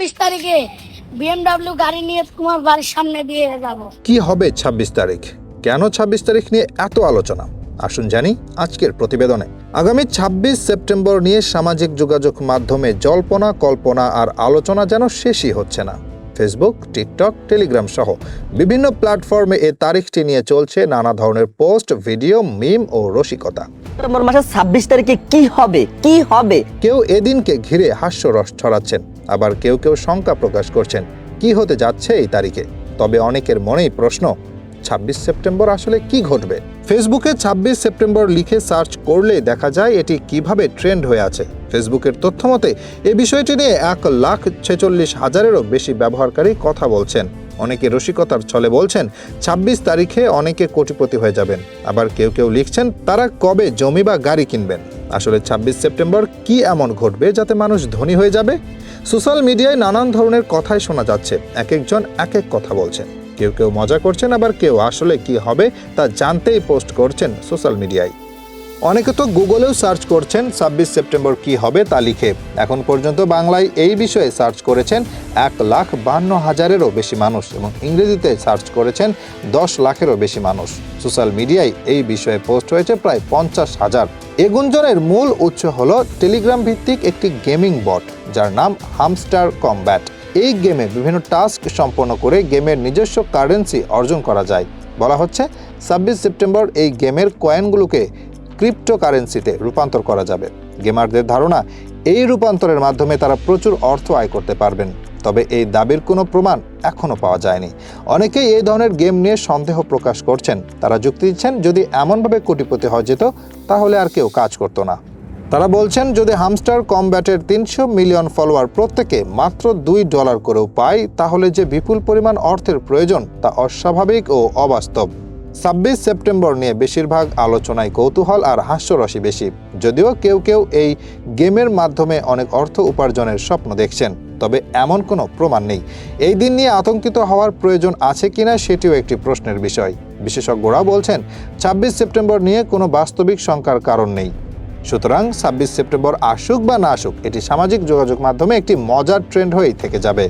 ছাব্বিশ তারিখে বিএমডাব্লিউ গাড়ি নিয়ে তোমার বাড়ির সামনে দিয়ে যাব। কি হবে ২৬ তারিখ? কেন ২৬ তারিখ নিয়ে এত আলোচনা? আসুন জানি আজকের প্রতিবেদনে। আগামী ২৬ সেপ্টেম্বর নিয়ে সামাজিক যোগাযোগ মাধ্যমে জল্পনা, কল্পনা আর আলোচনা যেন শেষই হচ্ছে না। ফেসবুক টিকটক টেলিগ্রাম সহ বিভিন্ন প্ল্যাটফর্মে এ তারিখটি নিয়ে চলছে নানা ধরনের পোস্ট ভিডিও মিম ও রসিকতা। সেপ্টেম্বর মাসের ছাব্বিশ তারিখে কি হবে? কি হবে? কেউ এদিনকে ঘিরে হাস্যরস ছড়াচ্ছেন আবার কেউ কেউ শঙ্কা প্রকাশ করছেন কি হতে যাচ্ছে এই তারিখে? তবে অনেকের মনেই প্রশ্ন ২৬ সেপ্টেম্বর আসলে কি ঘটবে? ফেসবুকে ২৬ সেপ্টেম্বর লিখে সার্চ করলে দেখা যায় এটি কীভাবে ট্রেন্ড হয়ে আছে। ফেসবুকের তথ্য মতে এই বিষয়টি নিয়ে এক লাখ ছেচল্লিশ হাজারেরও বেশি ব্যবহারকারী কথা বলছেন। অনেকে রসিকতার ছলে বলছেন ২৬ তারিখে অনেকে কোটিপতি হয়ে যাবেন। আবার কেউ কেউ লিখছেন, তারা কবে জমি বা গাড়ি কিনবেন? আসলে ২৬ সেপ্টেম্বর কি এমন ঘটবে যাতে মানুষ ধনী হয়ে যাবে? সোশ্যাল মিডিয়ায় নানান ধরনের কথাই শোনা যাচ্ছে। এক একজন এক এক কথা বলছেন। কেউ কেউ মজা করছেন, আবার কেউ আসলে কি হবে তা জানতেই পোস্ট করছেন সোশ্যাল মিডিয়ায়। অনেকে তো গুগলেও সার্চ করছেন, ছাব্বিশ সেপ্টেম্বর কি হবে তা লিখে। এখন পর্যন্ত বাংলায় এই বিষয়ে সার্চ করেছেন এক লাখ বান্ন হাজারেরও বেশি মানুষ এবং ইংরেজিতে সার্চ করেছেন দশ লাখেরও বেশি মানুষ। সোশ্যাল মিডিয়ায় এই বিষয়ে পোস্ট হয়েছে প্রায় পঞ্চাশ হাজার। এ গুঞ্জনের মূল উৎস হল টেলিগ্রাম ভিত্তিক একটি গেমিং বট, যার নাম হামস্টার কমব্যাট। এই গেমে বিভিন্ন টাস্ক সম্পন্ন করে গেমের নিজস্ব কারেন্সি অর্জন করা যায়। বলা হচ্ছে, ছাব্বিশ সেপ্টেম্বর এই গেমের কয়েনগুলোকে ক্রিপ্টোকারেন্সিতে রূপান্তর করা যাবে। গেমারদের ধারণা, এই রূপান্তরের মাধ্যমে তারা প্রচুর অর্থ আয় করতে পারবেন। তবে এই দাবির কোনো প্রমাণ এখনও পাওয়া যায়নি। অনেকেই এই ধরনের গেম নিয়ে সন্দেহ প্রকাশ করছেন। তারা যুক্তি দিচ্ছেন, যদি এমনভাবে কোটিপতি হয়ে যেত, তাহলে আর কেউ কাজ করতো না। তারা বলছেন, যদি হামস্টার কমব্যাটের তিনশো মিলিয়ন ফলোয়ার প্রত্যেকে মাত্র দুই ডলার করেও পায়, তাহলে যে বিপুল পরিমাণ অর্থের প্রয়োজন তা অস্বাভাবিক ও অবাস্তব। ছাব্বিশ সেপ্টেম্বর নিয়ে বেশিরভাগ আলোচনায় কৌতূহল আর হাস্যরসই বেশি। যদিও কেউ কেউ এই গেমের মাধ্যমে অনেক অর্থ উপার্জনের স্বপ্ন দেখছেন, তবে এমন কোনো প্রমাণ নেই। এই দিন নিয়ে আতঙ্কিত হওয়ার প্রয়োজন আছে কিনা সেটিও একটি প্রশ্নের বিষয়। বিশেষজ্ঞরা বলছেন, ছাব্বিশ সেপ্টেম্বর নিয়ে কোনো বাস্তবিক শঙ্কার কারণ নেই। সুতরাং ছাব্বিশ সেপ্টেম্বর আসুক বা না আসুক, এটি সামাজিক যোগাযোগ মাধ্যমে একটি মজার ট্রেন্ড হয়েই থেকে যাবে।